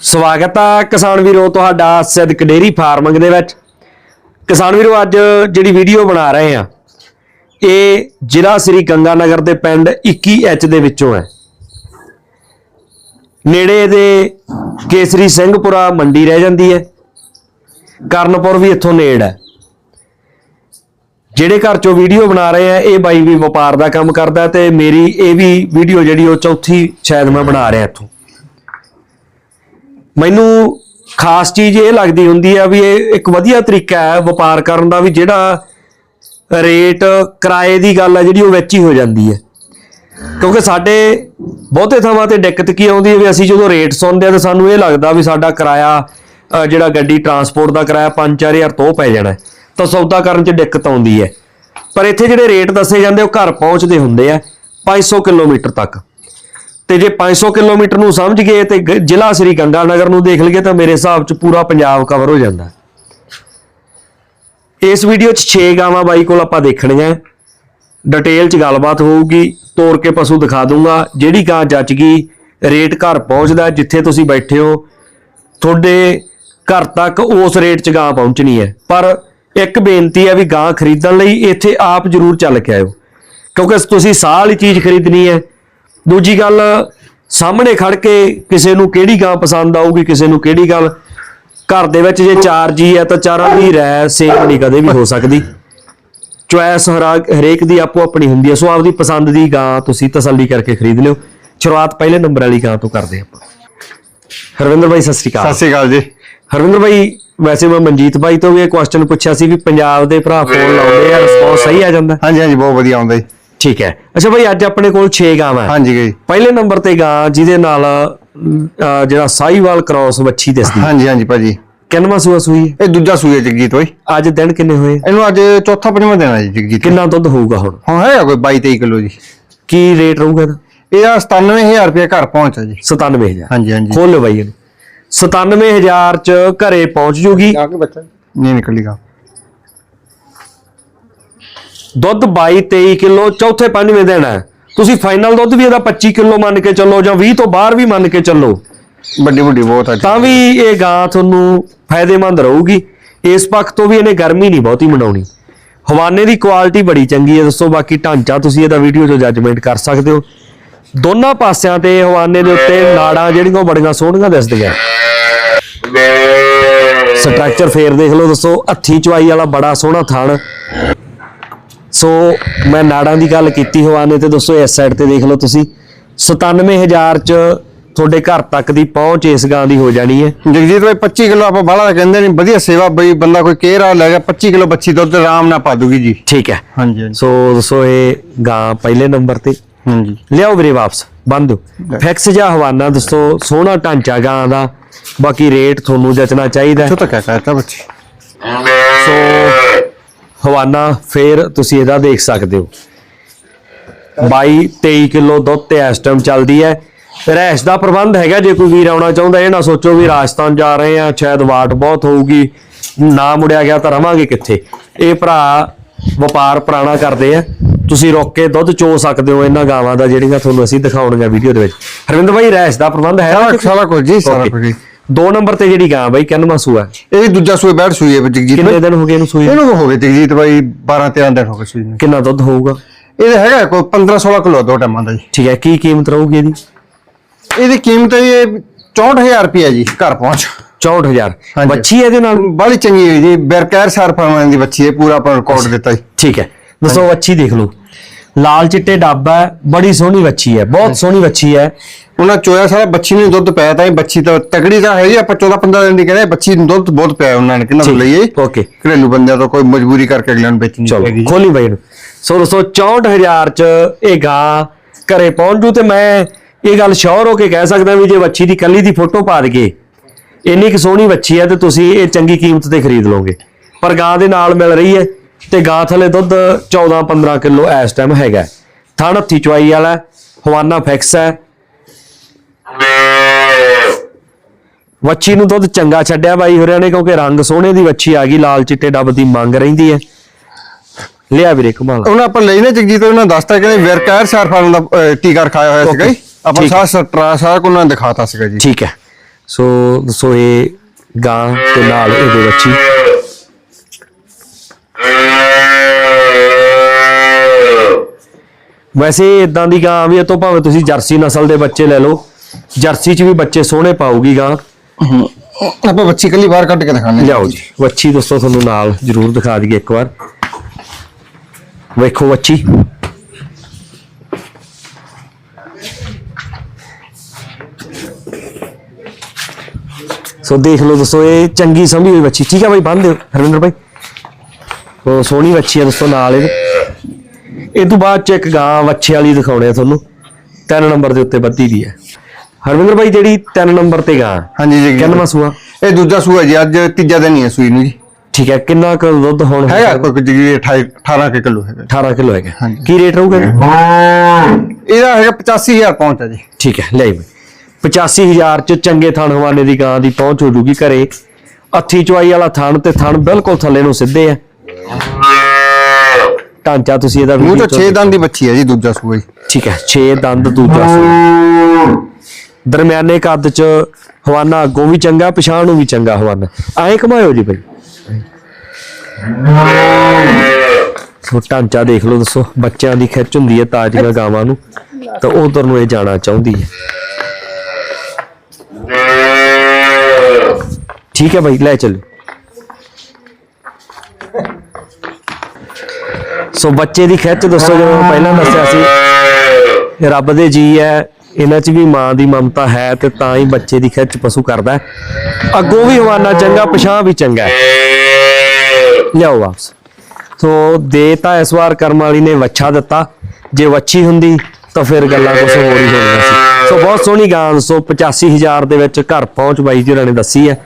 ਸਵਾਗਤ ਆ ਕਿਸਾਨ ਵੀਰੋ ਤੁਹਾਡਾ ਸਿੱਧਕ ਡੇਰੀ ਫਾਰਮਿੰਗ ਦੇ ਵਿੱਚ। ਕਿਸਾਨ ਵੀਰੋ, ਅੱਜ ਜਿਹੜੀ ਵੀਡੀਓ ਬਣਾ ਰਹੇ ਆ ਇਹ ਜ਼ਿਲ੍ਹਾ ਸ੍ਰੀ ਗੰਗਾਨਗਰ ਦੇ ਪਿੰਡ 21H ਦੇ ਵਿੱਚੋਂ ਹੈ। ਨੇੜੇ ਦੇ ਕੇਸਰੀ ਸਿੰਘਪੁਰਾ ਮੰਡੀ ਰਹਿ ਜਾਂਦੀ ਹੈ। ਕਰਨਪੁਰ ਵੀ ਇੱਥੋਂ ਨੇੜ ਹੈ। ਜਿਹੜੇ ਘਰ ਚੋਂ ਵੀਡੀਓ ਬਣਾ ਰਹੇ ਆ ਇਹ ਬਾਈ ਵੀ ਵਪਾਰ ਦਾ ਕੰਮ ਕਰਦਾ ਤੇ ਮੇਰੀ ਇਹ ਵੀ ਵੀਡੀਓ ਜਿਹੜੀ ਉਹ ਚੌਥੀ ਸ਼ਾਇਦ ਮੈਂ ਬਣਾ ਰਿਹਾ ਇੱਥੋਂ। ਮੈਨੂੰ ਖਾਸ ਚੀਜ਼ ਇਹ ਲੱਗਦੀ ਹੁੰਦੀ ਆ ਵੀ ਇਹ ਇੱਕ ਵਧੀਆ ਤਰੀਕਾ ਹੈ ਵਪਾਰ ਕਰਨ ਦਾ ਵੀ ਜਿਹੜਾ ਰੇਟ ਕਿਰਾਏ ਦੀ ਗੱਲ ਹੈ ਜਿਹੜੀ ਉਹ ਵਿੱਚ ਹੀ ਹੋ ਜਾਂਦੀ ਹੈ। ਕਿਉਂਕਿ ਸਾਡੇ ਬਹੁਤੇ ਥਾਵਾਂ ਤੇ ਦਿੱਕਤ ਕੀ ਆਉਂਦੀ ਹੈ ਵੀ ਅਸੀਂ ਜਦੋਂ ਰੇਟ ਸੁਣਦੇ ਆ ਤਾਂ ਸਾਨੂੰ ਇਹ ਲੱਗਦਾ ਵੀ ਸਾਡਾ ਕਿਰਾਇਆ ਜਿਹੜਾ ਗੱਡੀ ਟਰਾਂਸਪੋਰਟ ਦਾ ਕਿਰਾਇਆ 5-4000 ਤੋਂ ਪੈ ਜਾਣਾ ਤਾਂ ਸੌਦਾ ਕਰਨ 'ਚ ਦਿੱਕਤ ਆਉਂਦੀ ਹੈ। ਪਰ ਇੱਥੇ ਜਿਹੜੇ ਰੇਟ ਦੱਸੇ ਜਾਂਦੇ ਉਹ ਘਰ ਪਹੁੰਚਦੇ ਹੁੰਦੇ ਆ 500 ਕਿਲੋਮੀਟਰ ਤੱਕ। ਤੇ ਜੇ 500 ਕਿਲੋਮੀਟਰ ਨੂੰ ਸਮਝ ਗਏ ਤੇ ਗ- ਜ਼ਿਲ੍ਹਾ ਸ੍ਰੀ ਗੰਗਾਨਗਰ ਨੂੰ ਦੇਖ ਲਈਏ ਤਾਂ ਮੇਰੇ ਹਿਸਾਬ 'ਚ ਪੂਰਾ ਪੰਜਾਬ ਕਵਰ ਹੋ ਜਾਂਦਾ। ਇਸ ਵੀਡੀਓ 'ਚ 6 ਗਾਵਾਂ ਬਾਈ ਕੋਲ ਆਪਾਂ ਦੇਖਣੀਆਂ ਡਿਟੇਲ 'ਚ ਗੱਲਬਾਤ ਹੋਊਗੀ, ਤੋੜ ਕੇ ਪਸ਼ੂ ਦਿਖਾ ਦੂੰਗਾ ਜਿਹੜੀ ਗਾਂ ਜੱਜ ਗਈ, ਰੇਟ ਘਰ ਪਹੁੰਚਦਾ ਜਿੱਥੇ ਤੁਸੀਂ ਬੈਠੇ ਹੋ। ਤੁਹਾਡੇ ਘਰ ਤੱਕ ਉਸ ਰੇਟ 'ਚ ਗਾਂ ਪਹੁੰਚਣੀ ਹੈ ਪਰ ਇੱਕ ਬੇਨਤੀ ਹੈ ਵੀ ਗਾਂ ਖਰੀਦਣ ਲਈ ਇੱਥੇ ਆਪ ਜ਼ਰੂਰ ਚੱਲ ਕੇ ਆਇਓ। ਕਿਉਂਕਿ ਤੁਸੀਂ ਸਾਹ ਵਾਲੀ ਚੀਜ਼ ਖਰੀਦਣੀ ਹੈ ਦੂਜੀ ਗੱਲ ਸਾਹਮਣੇ ਖੜ ਕੇ ਕਿਸੇ ਨੂੰ ਕਿਹੜੀ ਗਾਂ ਪਸੰਦ ਆਊਗੀ ਕਿਸੇ ਨੂੰ ਕਿਹੜੀ ਗੱਲ? ਘਰ ਦੇ ਵਿੱਚ ਜੇ 4 ਜੀ ਹੈ ਤਾਂ ਚਾਰਾਂ ਦੀ ਰਹਿ ਸੇਮ ਨਹੀਂ ਕਦੇ ਵੀ ਹੋ ਸਕਦੀ। ਚੁਆਇਸ ਹਰੇਕ ਦੀ ਆਪੋ ਆਪਣੀ ਹੁੰਦੀ ਹੈ ਸੋ ਆਪਦੀ ਪਸੰਦ ਦੀ ਗਾਂ ਤੁਸੀਂ ਤਸੱਲੀ ਕਰਕੇ ਖਰੀਦ ਲਿਓ। ਸ਼ੁਰੂਆਤ ਪਹਿਲੇ ਨੰਬਰ ਵਾਲੀ ਗਾਂ ਤੋਂ ਕਰਦੇ ਆਪਾਂ। ਹਰਵਿੰਦਰ ਭਾਈ ਸਤਿ ਸ਼੍ਰੀ ਸਤਿ ਅਕਾਲ ਸ਼੍ਰੀ ਅਕਾਲ ਜੀ। ਹਰਵਿੰਦਰ ਭਾਈ ਵੈਸੇ ਮੈਂ ਮਨਜੀਤ ਭਾਈ ਤੋਂ ਵੀ ਇਹ ਕੁਐਸਚਨ ਪੁੱਛਿਆ ਸੀ ਵੀ ਪੰਜਾਬ ਦੇ ਭਰਾ ਫੋਨ ਲਾਉਂਦੇ ਆ ਰਿਸਪੌਂਸ ਸਹੀ ਆ ਜਾਂਦਾ? ਹਾਂਜੀ ਹਾਂਜੀ ਬਹੁਤ ਵਧੀਆ ਆਉਂਦਾ ਜੀ। ਠੀਕ ਹੈ। ਅੱਛਾ ਭਾਈ ਅੱਜ ਆਪਣੇ ਕੋਲ 6 ਗਾਵਾਂ ਹੈ। ਹਾਂਜੀ ਜੀ ਪਹਿਲੇ ਨੰਬਰ ਤੇ ਗਾਂ ਜਿਹਦੇ ਨਾਲ ਅਹ, ਜਿਹੜਾ ਸਾਈਵਾਲ ਕ੍ਰਾਸ ਵੱਛੀ ਦਿਸਦੀ। ਹਾਂਜੀ ਹਾਂਜੀ ਭਾਜੀ। ਕਿੰਨਵਾਂ ਸੂਆ ਸੂਈ ਹੈ? ਇਹ ਦੂਜਾ ਸੂਏ ਜਗਜੀਤ ਹੋਈ ਅੱਜ ਦਿਨ ਕਿੰਨੇ ਹੋਏ? ਇਹਨੂੰ ਅੱਜ ਚੌਥਾ ਪੰਜਵਾਂ ਦੇਣਾ ਜੀ ਜਗਜੀਤ। ਕਿੰਨਾ ਦੁੱਧ ਹੋਊਗਾ ਹੁਣ? ਹੁਣ ਹੈਗਾ ਕੋਈ 22 23 ਕਿਲੋ ਜੀ। ਕੀ ਰੇਟ ਰਹੂਗਾ ਇਹਦਾ? ਇਹਦਾ 97000 ਰੁਪਏ ਘਰ ਪਹੁੰਚਾ ਜੀ। 97000 ਹਾਂਜੀ ਹਾਂਜੀ। ਖੋਲ ਲਓ ਬਾਈ ਇਹਨੂੰ। 97000 ਚ ਘਰੇ ਪਹੁੰਚ ਜੂਗੀ। ਆ ਕੇ ਬੱਚਾ। ਨਹੀਂ ਨਿਕਲੇਗਾ ਦੁੱਧ 22 23 ਕਿਲੋ ਚੌਥੇ ਪੰਜਵੇਂ ਦਿਨ ਹੈ। ਤੁਸੀਂ ਫਾਈਨਲ ਦੁੱਧ ਵੀ ਇਹਦਾ 25 ਕਿਲੋ ਮੰਨ ਕੇ ਚੱਲੋ ਜਾਂ 20 ਤੋਂ ਬਾਹਰ ਵੀ ਮੰਨ ਕੇ ਚੱਲੋ। ਵੱਡੀ ਵੱਡੀ ਬਹੁਤ ਜੀ। ਤਾਂ ਵੀ ਇਹ ਗਾਂ ਤੁਹਾਨੂੰ ਫਾਇਦੇਮੰਦ ਰਹੂਗੀ। ਇਸ ਪੱਖ ਤੋਂ ਵੀ ਇਹਨੇ ਗਰਮੀ ਨਹੀਂ ਬਹੁਤੀ ਮਨਾਉਣੀ। ਹਵਾਨੇ ਦੀ ਕੁਆਲਿਟੀ ਬੜੀ ਚੰਗੀ ਹੈ। ਦੱਸੋ ਬਾਕੀ ਢਾਂਚਾ ਤੁਸੀਂ ਇਹਦਾ ਵੀਡੀਓ 'ਚੋਂ ਜੱਜਮੈਂਟ ਕਰ ਸਕਦੇ ਹੋ। ਦੋਨਾਂ ਪਾਸਿਆਂ ਤੇ ਹਵਾਨੇ ਦੇ ਉੱਤੇ ਨਾੜਾਂ ਜਿਹੜੀਆਂ ਉਹ ਬੜੀਆਂ ਸੋਹਣੀਆਂ ਦਿਸਦੀਆਂ। ਸਟਰਕਚਰ ਫੇਰ ਦੇਖ ਲਓ ਦੱਸੋ। ਹੱਥੀ ਚਵਾਈ ਵਾਲਾ ਬੜਾ ਸੋਹਣਾ ਥਣ। ਸੋ ਮੈਂ ਨਾੜਾਂ ਦੀ ਗੱਲ ਕੀਤੀ ਹਵਾਨੇ ਤੇ ਦੱਸੋ ਇਸ ਸਾਈਡ ਤੇ ਦੇਖ ਲਓ ਤੁਸੀਂ। 97000 ਚ ਤੁਹਾਡੇ ਘਰ ਤੱਕ ਦੀ ਪਹੁੰਚ ਇਸ ਗਾਂ ਦੀ ਹੋ ਜਾਣੀ ਹੈ। ਜਗਜੀਤ ਭਾਈ 25 ਕਿਲੋ ਆਪਾਂ ਬਾਹਲਾ ਕਹਿੰਦੇ ਨਹੀਂ ਵਧੀਆ ਸੇਵਾ ਬਈ ਬੰਦਾ ਕੋਈ ਕੇਰ ਆ ਲੈ ਗਿਆ 25 ਕਿਲੋ ਬੱਚੀ ਦੁੱਧ ਆਰਾਮ ਨਾਲ ਪਾ ਦੂਗੀ ਜੀ। ਠੀਕ ਹੈ। ਹਾਂਜੀ ਸੋ ਦੱਸੋ ਇਹ ਗਾਂ ਪਹਿਲੇ ਨੰਬਰ ਤੇ। ਹਾਂਜੀ। ਲਿਆਓ ਵੀਰੇ ਵਾਪਸ ਬੰਦ। ਫਿਕਸ ਜਾਂ ਹਵਾਨਾ ਦੋਸਤੋ ਸੋਹਣਾ ਢਾਂਚਾ ਗਾਂ ਦਾ। ਬਾਕੀ ਰੇਟ ਤੁਹਾਨੂੰ ਜਚਣਾ ਚਾਹੀਦਾ। ਛੋਟਾ ਕਹਿ ਕਹਤਾ ਬੱਚੀ। ਸੋ ਹਵਾਨਾ ਫੇਰ ਤੁਸੀਂ ਇਹਦਾ ਦੇਖ ਸਕਦੇ ਹੋ। 22 23 ਕਿਲੋ ਦੁੱਧ ਤੇ ਇਸ ਟਾਈਮ ਚੱਲਦੀ ਹੈ। ਰਹਿਸ਼ ਦਾ ਪ੍ਰਬੰਧ ਹੈਗਾ ਜੇ ਕੋਈ ਵੀਰ ਆਉਣਾ ਚਾਹੁੰਦਾ ਇਹ ਨਾ ਸੋਚੋ ਵੀ ਰਾਜਸਥਾਨ ਜਾ ਰਹੇ ਆ ਸ਼ਾਇਦ ਵਾਟ ਬਹੁਤ ਹੋਊਗੀ। ਨਾ ਮੁੜਿਆ ਗਿਆ ਤਾਂ ਰਵਾਂਗੇ ਕਿੱਥੇ? ਇਹ ਭਰਾ ਵਪਾਰ ਪੁਰਾਣਾ ਕਰਦੇ ਆ। ਤੁਸੀਂ ਰੁੱਕ ਕੇ ਦੁੱਧ ਚੋ ਸਕਦੇ ਹੋ ਇਹਨਾਂ ਗਾਵਾਂ ਦਾ ਜਿਹੜੀਆਂ ਤੁਹਾਨੂੰ ਅਸੀਂ ਦਿਖਾਉਣਗੇ ਵੀਡੀਓ ਦੇ ਵਿੱਚ। ਹਰਵਿੰਦਰ ਭਾਈ ਰਹਿਸ਼ ਦਾ ਪ੍ਰਬੰਧ ਹੈ ਸਾਰਾ ਕੁਝ ਜੀ ਸਾਰਾ. ਕੁਝ। ਦੋ ਨੰਬਰ ਤੇ ਜਿਹੜੀ ਗਾਂ ਬਾਈ ਕਿੰਨਵਾਂ ਸੂਆ? ਇਹ ਦੂਜਾ ਸੂਏ ਬੈਠ ਸੂਈ ਹੈ ਜਗਜੀਤ ਕਿੰਨੇ ਦਿਨ ਹੋ ਗਏ ਇਹਨੂੰ ਸੂਈ? ਇਹਨੂੰ ਹੋ ਗਏ ਜਗਜੀਤ ਭਾਈ 12 13 ਦਿਨ ਹੋ ਗਏ ਸੂਈ ਨੂੰ। ਕਿੰਨਾ ਦੁੱਧ ਹੋਊਗਾ? ਇਹ ਹੈਗਾ ਕੋਈ 15 16 ਕਿਲੋ ਦੋ ਟਾਈਮਾਂ ਦਾ ਜੀ। ਠੀਕ ਹੈ ਕੀ ਕੀਮਤ ਰਹੂਗੀ ਇਹਦੀ? ਇਹਦੀ ਕੀਮਤ ਹੈ ਇਹ 64000 ਰੁਪਏ ਜੀ ਘਰ ਪਹੁੰਚ। 64000 ਹਾਂਜੀ। ਬੱਚੀ ਇਹਦੇ ਨਾਲ? ਬੜੀ ਚੰਗੀ ਹੋਈ ਜੀ ਬਰਕੈਰ ਸਾਰ ਫਰਮਾਨ ਦੀ ਬੱਚੀ ਹੈ ਪੂਰਾ ਆਪਾਂ ਰਿਕਾਰਡ ਦਿੱਤਾ ਜੀ। ਠੀਕ ਹੈ। ਦੱਸੋ ਬੱਚੀ ਦੇਖ ਲਓ। ਲਾਲ ਚਿੱਟੇ ਡੱਬ ਹੈ ਬੜੀ ਸੋਹਣੀ ਬੱਚੀ ਹੈ ਬਹੁਤ ਸੋਹਣੀ ਬੱਚੀ ਹੈ। ਉਹਨਾਂ ਚੋਇਆ ਸਾਰਾ ਬੱਚੀ ਨੂੰ ਦੁੱਧ ਪਿਆ ਤਾਂ ਇਹ ਬੱਚੀ ਤਾਂ ਤਗੜੀ ਤਾਂ ਹੈ ਜੀ ਆਪਾਂ 14 15 ਦਿਨ ਦੀ ਕਹਿੰਦੇ ਬੱਚੀ ਨੂੰ ਦੁੱਧ ਬਹੁਤ ਪਿਆ ਉਹਨਾਂ ਨੇ ਕਿੰਨਾ ਲਈਏ। okay। ਘਰੇਲੂ ਬੰਦਿਆਂ ਤੋਂ ਕੋਈ ਮਜਬੂਰੀ ਕਰਕੇ ਅਗਲਿਆਂ ਨੂੰ ਵੇਚਣੀ ਪੈਗੀ ਖੋਲੀ ਬਾਈ ਨੂੰ ਸੋ ਦੋਸਤੋ 64000 ਚ ਇਹ ਗਾਂ ਘਰੇ ਪਹੁੰਚ ਜੂ ਤੇ ਮੈਂ ਇਹ ਗੱਲ ਸ਼ੋਰ ਹੋ ਕੇ ਕਹਿ ਸਕਦਾ ਵੀ ਜੇ ਬੱਚੀ ਦੀ ਕੱਲੀ ਦੀ ਫੋਟੋ ਪਾ ਦਈਏ ਇੰਨੀ ਕੁ ਸੋਹਣੀ ਬੱਚੀ ਹੈ ਤੇ ਤੁਸੀਂ ਇਹ ਚੰਗੀ ਕੀਮਤ ਤੇ ਖਰੀਦ ਲਓਗੇ। ਪਰ ਗਾਂ ਦੇ ਨਾਲ ਮਿਲ ਰਹੀ ਹੈ। ਤੇ ਗਾਂ ਥਲੇ ਦੁੱਧ 14 15 ਕਿਲੋ ਇਸ ਟਾਈਮ ਹੈਗਾ। ਥਣ ਹੱਥੀ ਚਵਾਈ ਵਾਲਾ ਹਵਾਨਾ ਫਿਕਸ ਹੈ। ਵੱਛੀ ਨੂੰ ਦੁੱਧ ਚੰਗਾ ਛੱਡਿਆ ਬਾਈ ਹੋਰਿਆਂ ਨੇ ਕਿਉਂਕਿ ਰੰਗ ਸੋਹਣੇ ਦੀ ਵੱਛੀ ਆ ਗਈ ਲਾਲ ਚਿੱਟੇ ਡੱਬ ਦੀ ਮੰਗ ਰਹਿੰਦੀ ਹੈ। ਲਿਆ ਵੀਰੇ ਕਮਾਲ ਉਹਨਾਂ ਆਪਾਂ ਲਈ ਨਾ ਜਗਜੀਤ ਉਹਨਾਂ ਦੱਸਤਾ ਕਹਿੰਦੇ ਵਰਕੈਰ ਸਾਰ ਫਰਮ ਦਾ ਟੀਕਾ ਰਖਾਇਆ ਹੋਇਆ ਸੀਗਾ ਆਪਾਂ। ਸਾਰਾ ਸਟਰਾ ਸਾਰਾ ਕੁਝ ਉਹਨਾਂ ਨੇ ਦਿਖਾਤਾ ਸੀਗਾ ਜੀ। ਠੀਕ ਹੈ। ਸੋ ਦੱਸੋ ਇਹ ਗਾਂ ਤੇ ਨਾਲ ਇਹਦੇ ਬੱਚੀ ਵੈਸੇ ਇਦਾਂ ਦੀ ਗਾਂ ਵੀ ਇਹ ਤੋਂ ਭਾਵੇਂ ਤੁਸੀਂ ਜਰਸੀ ਨਸਲ ਦੇ ਬੱਚੇ ਲੈ ਲਓ ਜਰਸੀ 'ਚ ਵੀ ਬੱਚੇ ਸੋਹਣੇ ਪਾਊਗੀ ਗਾਂ। ਆਪਾਂ ਬੱਚੀ ਕੱਲੀ ਬਾਹਰ ਕੱਢ ਕੇ ਦਿਖਾਣੇ ਲਿਆਓ ਜੀ ਵੱਛੀ ਦੋਸਤੋ ਤੁਹਾਨੂੰ ਨਾਲ ਜ਼ਰੂਰ ਦਿਖਾ ਦਈਏ ਇੱਕ ਵਾਰ। ਵੇਖੋ ਵੱਛੀ। ਸੋ ਦੇਖ ਲਓ ਦੋਸਤੋ ਇਹ ਚੰਗੀ ਸਮਝੀ ਹੋਈ ਵੱਛੀ। ਠੀਕ ਹੈ ਬਾਈ ਬੰਨ ਦਿਓ ਹਰਵਿੰਦਰ ਭਾਈ ਉਹ ਸੋਹਣੀ ਵੱਛੀ ਹੈ ਦੋਸਤੋ ਨਾਲ ਇਹਦੇ। ਇਹ ਤੋਂ ਬਾਅਦ ਚ ਇੱਕ ਗਾਂ ਵੱਛੇ ਵਾਲੀ ਦਿਖਾਉਣੇ ਆ ਤੁਹਾਨੂੰ। ਤਿੰਨ ਨੰਬਰ ਦੇ ਉੱਤੇ ਬੱਤੀ ਦੀ ਹੈ। ਹਰਵਿੰਦਰ ਭਾਈ ਜਿਹੜੀ ਤਿੰਨ ਨੰਬਰ ਤੇ ਗਾਂ। ਹਾਂਜੀ ਜੀ ਕਿੰਨਵਾਂ ਸੂਆ? ਇਹ ਦੂਜਾ ਸੂਆ ਜੀ ਅੱਜ ਤੀਜਾ ਦਿਨ ਹੀ ਹੈ ਸੂਈ ਨੂੰ ਜੀ। ਠੀਕ ਹੈ ਕਿੰਨਾ ਕੁ ਦੁੱਧ ਹੁਣ ਹੈਗਾ? ਕੋਈ ਜੀ 28 18 ਕੇ ਕਿਲੋ ਹੈਗਾ। 18 ਕਿਲੋ ਹੈਗਾ। ਹਾਂਜੀ। ਕੀ ਰੇਟ ਰਹੂਗਾ ਜੀ? ਇਹਦਾ ਹੈਗਾ 85000 ਪਹੁੰਚ ਹੈ ਜੀ। ਠੀਕ ਹੈ ਲੈ ਬਈ 85000 ਚ ਚੰਗੇ ਥਣ ਹਵਾਨੇ ਦੀ ਗਾਂ ਦੀ ਪਹੁੰਚ ਹੋ ਜੂਗੀ ਘਰੇ। ਅੱਥੀ ਚਵਾਈ ਵਾਲਾ ਥਣ ਤੇ ਥਣ ਬਿਲਕੁਲ ਥੱਲੇ ਨੂੰ ਸਿੱਧੇ ਆ। ਢਾਂਚਾ ਤੁਸੀਂ ਇਹਦਾ ਮੂੰਹ ਤੋਂ 6 ਦੰਦ ਦੀ ਬੱਚੀ ਹੈ ਜੀ ਦੂਜਾ ਸੂਆ ਜੀ ਠੀਕ ਹੈ 6 ਦੰਦ ਦੂਜਾ ਸੂਆ। ਦਰਮਿਆਨੇ ਕੱਦ ਚ ਹਵਾਨਾ ਅੱਗੋਂ ਵੀ ਚੰਗਾ ਪਛਾਣ ਨੂੰ ਵੀ ਚੰਗਾ ਹਵਾਨਾ। ਐਂ ਕਮਾਇਓ ਜੀ ਬਈ। ਸੋ ਢਾਂਚਾ ਦੇਖ ਲਓ ਦੱਸੋ ਬੱਚਿਆਂ ਦੀ ਖਿੱਚ ਹੁੰਦੀ ਹੈ ਤਾਜ਼ੀਆਂ ਗਾਵਾਂ ਨੂੰ ਤਾਂ ਉਧਰ ਨੂੰ ਇਹ ਜਾਣਾ ਚਾਹੁੰਦੀ ਹੈ। ਠੀਕ ਹੈ ਭਾਈ ਲੈ ਚੱਲੋ। ਸੋ ਬੱਚੇ ਦੀ ਖਿੱਚ ਦੱਸੋ, ਜਿਵੇਂ ਪਹਿਲਾਂ ਦੱਸਿਆ ਸੀ, ਇਹ ਰੱਬ ਦੇ ਜੀ ਹੈ, ਇਹਨਾਂ 'ਚ ਵੀ ਮਾਂ ਦੀ ਮਮਤਾ ਹੈ ਤੇ ਤਾਂ ਹੀ ਬੱਚੇ ਦੀ ਖਿੱਚ ਪਸ਼ੂ ਕਰਦਾ ਅੱਗੋਂ ਵੀ ਹਵਾਨਾ ਚੰਗਾ ਪਛਾਂ ਵੀ ਚੰਗਾ ਲਿਆਓ ਵਾਪਸ। ਸੋ ਦੇ ਤਾਂ ਇਸ ਵਾਰ ਕਰਮ ਵਾਲੀ ਨੇ ਵੱਛਾ ਦਿੱਤਾ। ਜੇ ਵੱਛੀ ਹੁੰਦੀ, ਤਾਂ ਫਿਰ ਗੱਲਾਂ ਕੁਝ ਹੋਰ ਹੀ ਹੋਣੀਆਂ ਸੀ। ਸੋ ਬਹੁਤ ਸੋਹਣੀ ਗਾਂ ਦੱਸੋ 85000 ਦੇ ਵਿੱਚ ਘਰ ਪਹੁੰਚ ਬਾਈ ਜੀ ਨੇ ਦੱਸੀ ਹੈ।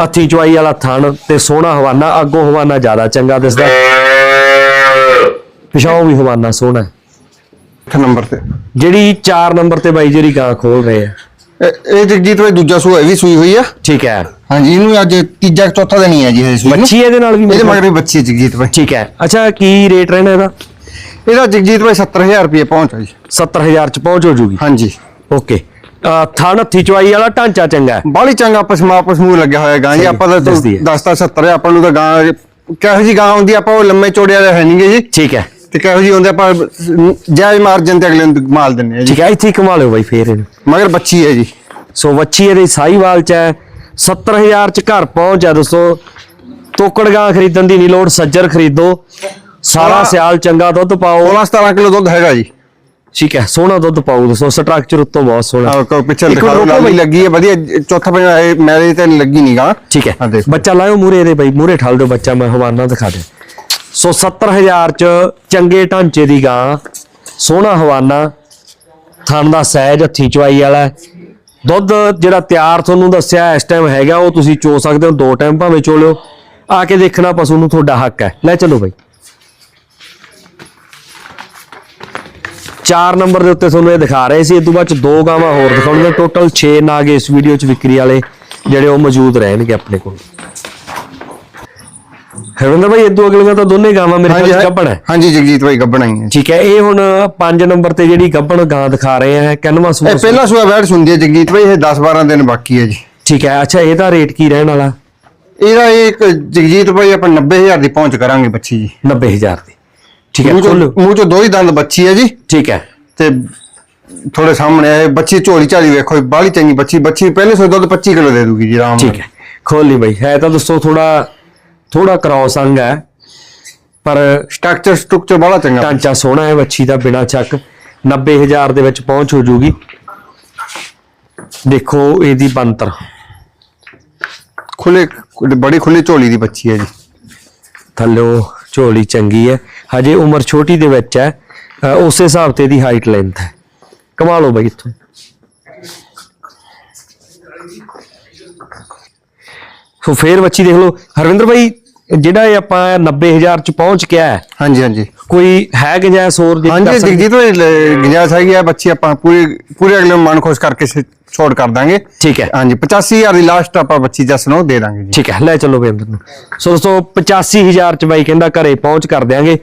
ਹੱਥੀ ਚਵਾਈ ਵਾਲਾ ਥਣ ਤੇ ਸੋਹਣਾ ਹਵਾਨਾ, ਅੱਗੋਂ ਹਵਾਨਾ ਜ਼ਿਆਦਾ ਚੰਗਾ ਦਿਸਦਾ ਪਿਛਾਉ ਵੀ ਹਵਾਨਾ ਸੋਹਣਾ ਹੈ। ਅੱਠ ਨੰਬਰ ਤੇ। ਜਿਹੜੀ 4 ਨੰਬਰ ਤੇ ਬਾਈ ਜਿਹੜੀ ਗਾਂ ਖੋਲ ਰਹੇ ਆ। ਇਹ ਇਹ ਜਗਜੀਤ ਭਾਈ ਦੂਜਾ ਸੂਆ ਇਹ ਵੀ ਸੂਈ ਹੋਈ ਆ? ਠੀਕ ਹੈ। ਹਾਂਜੀ ਇਹਨੂੰ ਅੱਜ ਤੀਜਾ ਚੌਥਾ ਦਿਨ ਹੀ ਹੈ ਜੀ ਇਹ ਸੂਈ ਨੂੰ। ਬੱਚੀ ਇਹਦੇ ਨਾਲ ਵੀ ਇਹਦੇ ਮਗਰ ਵੀ ਬੱਚੀ ਹੈ ਜਗਜੀਤ ਭਾਈ ਠੀਕ ਹੈ। ਅੱਛਾ ਕੀ ਰੇਟ ਰਹਿਣਾ ਇਹਦਾ? ਇਹਦਾ ਜਗਜੀਤ ਭਾਈ 70000 ਰੁਪਏ ਪਹੁੰਚ ਜੀ। 70000 ਚ ਪਹੁੰਚ ਹੋ ਜੂਗੀ। ਹਾਂਜੀ। ਓਕੇ। ਥਣ ਹੱਥੀ ਚਵਾਈ ਵਾਲਾ ਢਾਂਚਾ ਚੰਗਾ ਹੈ। ਬਾਲੀ ਚੰਗਾ ਪਸਮਾ ਪਸਮੂ ਲੱਗਿਆ ਹੋਇਆ ਗਾਂ ਜੀ। ਆਪਾਂ ਤਾਂ ਦੱਸਦੀ ਹੈ। 10 ਤਾਂ 70 ਆਪਾਂ ਨੂੰ ਤਾਂ ਗਾਂ ਕਿਹੋ ਜੀ ਗਾਂ ਹੁੰਦੀ ਆਪਾਂ ਉਹ ਲੰਮੇ ਚੌੜਿਆ ਹੈ ਨਹੀਂਗੇ ਜੀ। ਠੀਕ ਹੈ। ਤੇ ਕਿਹੋ ਜੀ ਹੁੰਦੇ ਆਪਾਂ ਜਾਇਜ਼ ਮਾਰਜਨ ਤੇ ਅਗਲੇ ਨੂੰ ਮਾਲ ਦਿੰਨੇ ਆ ਜੀ। ਠੀਕ ਹੈ ਇੱਥੇ ਹੀ ਕਮਾ ਲਿਓ ਬਾਈ ਫੇਰ ਇਹਨੂੰ। ਮਗਰ ਬੱਚੀ ਹੈ ਜੀ। ਸੋ ਵੱਛੀ ਇਹਦੀ ਸਾਈਵਾਲ ਚ ਹੈ 70000 ਚ ਘਰ ਪਹੁੰਚ ਹੈ ਦੋਸਤੋ। ਤੋਕੜ ਗਾਂ ਖਰੀਦਣ ਦੀ ਨਹੀਂ ਲੋੜ ਸੱਜਰ ਖਰੀਦੋ। ਸਾਰਾ ਸਿਆਲ ਚੰਗਾ ਦੁੱਧ ਪਾਓ। 16 17 ਕਿਲੋ ਦੁੱਧ ਹੈਗਾ ਜੀ। ਠੀਕ ਹੈ ਸੋਹਣਾ ਦੁੱਧ ਪਾਓ ਦੋਸਤੋ ਸਟਰਕਚਰ ਉੱਤੋਂ ਬਹੁਤ ਸੋਹਣਾ। ਪਿੱਛੇ ਦਿਖਾ ਲਓ ਲਾਲੀ। ਲੱਗੀ ਹੈ ਵਧੀਆ ਚੌਥਾ ਪੰਜਵਾਂ ਮੈਰੇ ਤੇ ਲੱਗੀ ਨਹੀਂ ਗਾਂ ਠੀਕ ਹੈ। ਬੱਚਾ ਲਾਇਓ ਮੂਰੇ ਦੇ ਬਈ ਮੂਰੇ ਠਾਲ ਦਿਓ ਬੱਚਾ ਮੈਂ ਹਵਾਨਾ ਦਿਖਾ ਦੇ ਸੋ 70000 ਚ ਚੰਗੇ ਢਾਂਚੇ ਦੀ ਗਾਂ, ਸੋਹਣਾ ਹਵਾਨਾ, ਥਣ ਦਾ ਸਹਿਜ, ਹੱਥੀ ਚਵਾਈ ਵਾਲਾ ਦੁੱਧ ਜਿਹੜਾ ਤਿਆਰ ਤੁਹਾਨੂੰ ਦੱਸਿਆ ਇਸ ਟਾਈਮ ਹੈਗਾ, ਉਹ ਤੁਸੀਂ ਚੋ ਸਕਦੇ ਹੋ, ਦੋ ਟਾਈਮ ਭਾਵੇਂ ਚੋ ਲਿਓ। ਆ ਕੇ ਦੇਖਣਾ ਪਸ਼ੂ ਨੂੰ ਤੁਹਾਡਾ ਹੱਕ ਹੈ। ਲੈ ਚਲੋ ਬਾਈ। 4 ਨੰਬਰ ਦੇ ਉੱਤੇ ਤੁਹਾਨੂੰ ਇਹ ਦਿਖਾ ਰਹੇ ਸੀ ਇਸ ਤੋਂ ਬਾਅਦ ਚ ਦੋ ਗਾਵਾਂ ਹੋਰ ਦਿਖਾਉਣਗੇ ਟੋਟਲ 6 ਨਾਗ ਇਸ ਵੀਡੀਓ ਚ ਵਿਕਰੀ ਵਾਲੇ, ਜਿਹੜੇ ਉਹ ਮੌਜੂਦ ਰਹਿਣਗੇ ਆਪਣੇ ਕੋਲ। ਹਰਵਿੰਦਰ ਭਾਈ ਇਦੋਂ ਅਗਲੀਆਂ ਤਾਂ ਦੋਨੇ ਗਾਵਾਂ ਮੇਰੇ ਕੋਲ ਗੱਬਣ ਹੈ। ਹਾਂਜੀ ਜਗਜੀਤ ਭਾਈ ਗੱਬਣ ਹੈ। ਠੀਕ ਹੈ ਇਹ ਹੁਣ 5 ਨੰਬਰ ਤੇ ਜਿਹੜੀ ਗੱਬਣ ਗਾਂ ਦਿਖਾ ਰਹੇ ਆ ਕਿੰਨਵਾਂ ਸੂਆ ਇਹ ਪਹਿਲਾ ਸੂਆ ਬੈਠ ਸੁਣਦੀ ਹੈ ਜਗਜੀਤ ਭਾਈ ਇਹ 10 12 ਦਿਨ ਬਾਕੀ ਹੈ ਜੀ। ਠੀਕ ਹੈ ਅੱਛਾ ਇਹਦਾ ਰੇਟ ਕੀ ਰਹਿਣ ਵਾਲਾ? ਇਹਦਾ ਇੱਕ ਜਗਜੀਤ ਭਾਈ ਆਪਾਂ 90000 ਦੀ ਪਹੁੰਚ ਕਰਾਂਗੇ ਬੱਚੀ ਜੀ। 90000 ਦੀ। ਠੀਕ ਹੈ ਮੂੰਹ ਚੋਂ ਦੋ ਹੀ ਦੰਦ ਬੱਚੀ ਹੈ ਜੀ। ਠੀਕ ਹੈ। ਤੇ ਥੋੜੇ ਸਾਹਮਣੇ ਆਏ ਬੱਚੀ ਝੋਲੀ ਝਾਲੀ ਵੇਖੋ ਬਾਲੀ ਚੰਗੀ ਬੱਚੀ ਬੱਚੀ ਪਹਿਲੇ ਸੋ ਦੁੱਧ 25 ਕਿਲੋ ਦੇ ਦੂਗੀ ਜੀ ਆਰਾਮ ਨਾਲ। ਠੀਕ ਹੈ ਖੋਲ ਲਈ ਬਈ। ਹੈ ਤਾਂ ਦੋਸਤੋ ਥੋੜਾ ਥੋੜਾ ਕ੍ਰਾਸ ਅੰਗ ਹੈ ਪਰ ਸਟਰਕਚਰ ਸਟਰਕਚਰ ਬੜਾ ਚੰਗਾ। ਢਾਂਚਾ ਸੋਹਣਾ ਹੈ ਵੱਛੀ ਦਾ ਬਿਨਾ ਚੱਕ। 90000 ਦੇ ਵਿੱਚ ਪਹੁੰਚ ਹੋ ਜੂਗੀ। ਦੇਖੋ ਇਹਦੀ ਬੰਤਰ ਖੁੱਲੇ ਬੜੀ ਖੁੱਲੀ ਝੋਲੀ ਦੀ ਬੱਚੀ ਹੈ ਜੀ। ਥੱਲਿਓ ਝੋਲੀ ਚੰਗੀ ਹੈ। ਹਜੇ ਉਮਰ ਛੋਟੀ ਦੇ ਵਿੱਚ ਹੈ। ਅ, ਉਸੇ ਹਿਸਾਬ ਤੇ ਇਹਦੀ ਹਾਈਟ ਲੈਂਥ ਹੈ। ਕਮਾ ਲਓ ਬਈ ਇੱਥੋਂ। ਸੋ ਫੇਰ ਬੱਚੀ ਦੇਖ ਲਓ। ਹਰਵਿੰਦਰ ਭਾਈ ਜਿਹੜਾ ਇਹ ਆਪਾਂ 90000 ਚ ਪਹੁੰਚ ਗਿਆ ਹੈ ਹਾਂਜੀ ਹਾਂਜੀ। ਕੋਈ ਹੈ ਗੁੰਜਾਇਸ਼ ਹੋਰ ਦੀ ਹਾਂਜੀ ਭਾਈ ਲ- ਗੁੰਜਾਇਸ਼ ਹੈਗੀ ਆ ਬੱਚੀ ਆਪਾਂ ਪੂਰੀ ਪੂਰੇ ਅਗਲੇ ਮਨ ਖੁਸ਼ ਕਰਕੇ ਛੋੜ ਕਰ ਦਾਂਗੇ। ਠੀਕ ਹੈ। ਹਾਂਜੀ 85000 ਦੀ ਲਾਸਟ ਆਪਾਂ ਬੱਚੀ ਜਸ ਨੂੰ ਦੇ ਦਾਂਗੇ ਜੀ। ਠੀਕ ਹੈ ਲੈ ਚੱਲੋ ਬਈ ਅੰਦਰ ਨੂੰ। ਸੋ ਦੋਸਤੋ 85000 ਚ ਬਾਈ ਕਹਿੰਦਾ ਘਰੇ ਪਹੁੰਚ ਕਰ ਦਿਆਂਗੇ।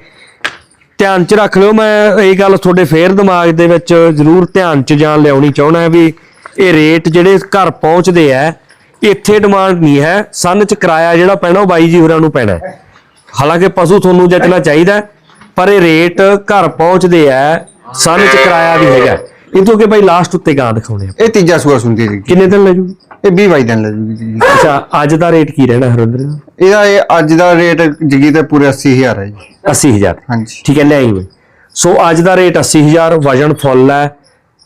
ਧਿਆਨ ਚ ਰੱਖ ਲਿਓ ਮੈਂ ਇਹ ਗੱਲ ਤੁਹਾਡੇ ਫੇਰ ਦਿਮਾਗ ਦੇ ਵਿੱਚ ਜ਼ਰੂਰ ਧਿਆਨ ਚ ਜਾਣ ਲਿਆਉਣੀ ਚਾਹਣਾ ਹੈ ਵੀ ਇਹ ਰੇਟ ਜਿਹੜੇ ਘਰ ਪਹੁੰਚਦੇ ਆ ਇੱਥੇ ਡਿਮਾਂਡ ਨਹੀਂ ਹੈ ਸੰਨ ਚ ਕਿਰਾਇਆ ਜਿਹੜਾ ਪੈਣਾ ਉਹ ਬਾਈ ਜੀ ਹੋਰਾਂ ਨੂੰ ਪੈਣਾ। ਹਾਲਾਂਕਿ ਪਸ਼ੂ ਤੁਹਾਨੂੰ ਜੱਟਣਾ ਚਾਹੀਦਾ ਪਰ ਇਹ ਰੇਟ ਘਰ ਪਹੁੰਚਦੇ ਆ ਸੰਨ ਚ ਕਿਰਾਇਆ ਵੀ ਹੈਗਾ ਤੋਂ ਕਿ ਬਾਈ ਲਾਸਟ ਉੱਤੇ ਗਾਂ ਦਿਖਾਉਣੇ ਆ ਇਹ ਤੀਜਾ ਸੂਆ ਸੁਣਦੀ ਜੀ। ਕਿੰਨੇ ਦਿਨ ਲੈ ਜੂਗੀ? ਇਹ 20 ਬਾਈ ਦਿਨ ਲੱਗੂਗੀ ਜੀ। ਅੱਛਾ ਅੱਜ ਦਾ ਰੇਟ ਕੀ ਰਹਿਣਾ ਹਰਿੰਦਰ ਇਹਦਾ ਇਹ ਅੱਜ ਦਾ ਰੇਟ ਜਗੀ ਤੇ ਪੂਰੇ 80000 ਹੈ ਜੀ। 80000 ਹਾਂਜੀ। ਠੀਕ ਹੈ ਲਿਆਈ ਹੋਈ ਸੋ ਅੱਜ ਦਾ ਰੇਟ 80000 ਵਜਨ ਫੁੱਲ ਹੈ।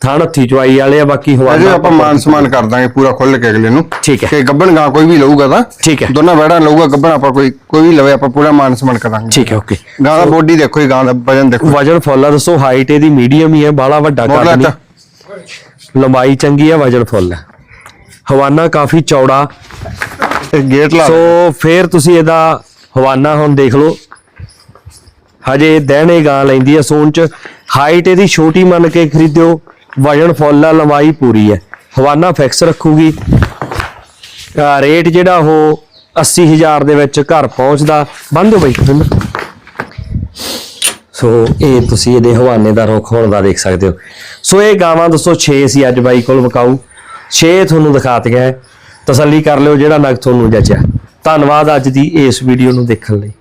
ਥਣ ਹੱਥੀ ਚਵਾਈ ਵਾਲੇ ਆ ਬਾਕੀ ਅਜੇ ਹਵਾਲਾ ਆਪਾਂ ਮਾਨ ਸਮਾਨ ਕਰ ਦਾਂਗੇ ਪੂਰਾ ਖੁੱਲ ਕੇ ਅਗਲੇ ਨੂੰ। ਠੀਕ ਹੈ। ਕਿ ਗੱਬਣ ਗਾਂ ਕੋਈ ਵੀ ਲਊਗਾ ਤਾਂ। ਠੀਕ ਹੈ। ਦੋਨਾਂ ਵੜਾ ਲਊਗਾ ਗੱਬਣ ਆਪਾਂ ਕੋਈ ਕੋਈ ਵੀ ਲਵੇ ਆਪਾਂ ਪੂਰਾ ਮਾਨ ਸਮਾਨ ਕਰਾਂਗੇ ਠੀਕ ਹੈ ਓਕੇ ਗਾਂ ਦਾ ਬੋਡੀ ਦੇਖੋ ਜੀ ਗਾਂ ਦਾ ਵਜਨ ਦੇਖੋ। ਵਜਨ ਫੁੱਲ ਆ ਦੱਸੋ ਹਾਈਟ ਇਹਦੀ ਮੀਡੀਅਮ ਹੀ ਹੈ ਬਾਲਾ ਵੱਡਾ ਲੈ ਨਹੀਂ। ਲੰਬਾਈ ਚੰਗੀ ਹੈ ਵਜਨ ਫੁੱਲ ਹੈ ਹਵਾਨਾ ਕਾਫੀ ਚੌੜਾ। ਗੇਟ ਲਾ ਸੋ ਫੇਰ ਤੁਸੀਂ ਇਹਦਾ ਹਵਾਨਾ ਹੁਣ ਦੇਖ ਲਓ। ਹਜੇ ਦਹਿਣੇ ਗਾਂ ਲੈਂਦੀ ਹੈ ਸੋਨ ਚ। ਹਾਈਟ ਇਹਦੀ ਛੋਟੀ ਮੰਨ ਕੇ ਖਰੀਦਿਓ। ਵਜਨ ਫੁੱਲ ਆ, ਲੰਬਾਈ ਪੂਰੀ ਹੈ ਹਵਾਨਾ ਫਿਕਸ ਰੱਖੂਗੀ। ਰੇਟ ਜਿਹੜਾ ਉਹ 80000 ਦੇ ਵਿੱਚ ਘਰ ਪਹੁੰਚਦਾ। ਬੰਦ ਹੋ ਬਈ ਸੋ ਇਹ ਤੁਸੀਂ ਇਹਦੇ ਹਵਾਨੇ ਦਾ ਰੁੱਖ ਹੋਣ ਦਾ ਦੇਖ ਸਕਦੇ ਹੋ। ਸੋ ਇਹ ਗਾਵਾਂ ਦੋਸਤੋ 6 ਸੀ ਅੱਜ ਬਾਈ ਕੋਲ ਵਿਕਾਊ। 6 ਤੁਹਾਨੂੰ ਦਿਖਾਤੀਆਂ ਹੈ। ਤਸੱਲੀ ਕਰ ਲਿਓ ਜਿਹੜਾ ਨਗ ਤੁਹਾਨੂੰ ਜਚਿਆ। ਧੰਨਵਾਦ ਅੱਜ ਦੀ ਇਸ ਵੀਡੀਓ ਨੂੰ ਦੇਖਣ ਲਈ।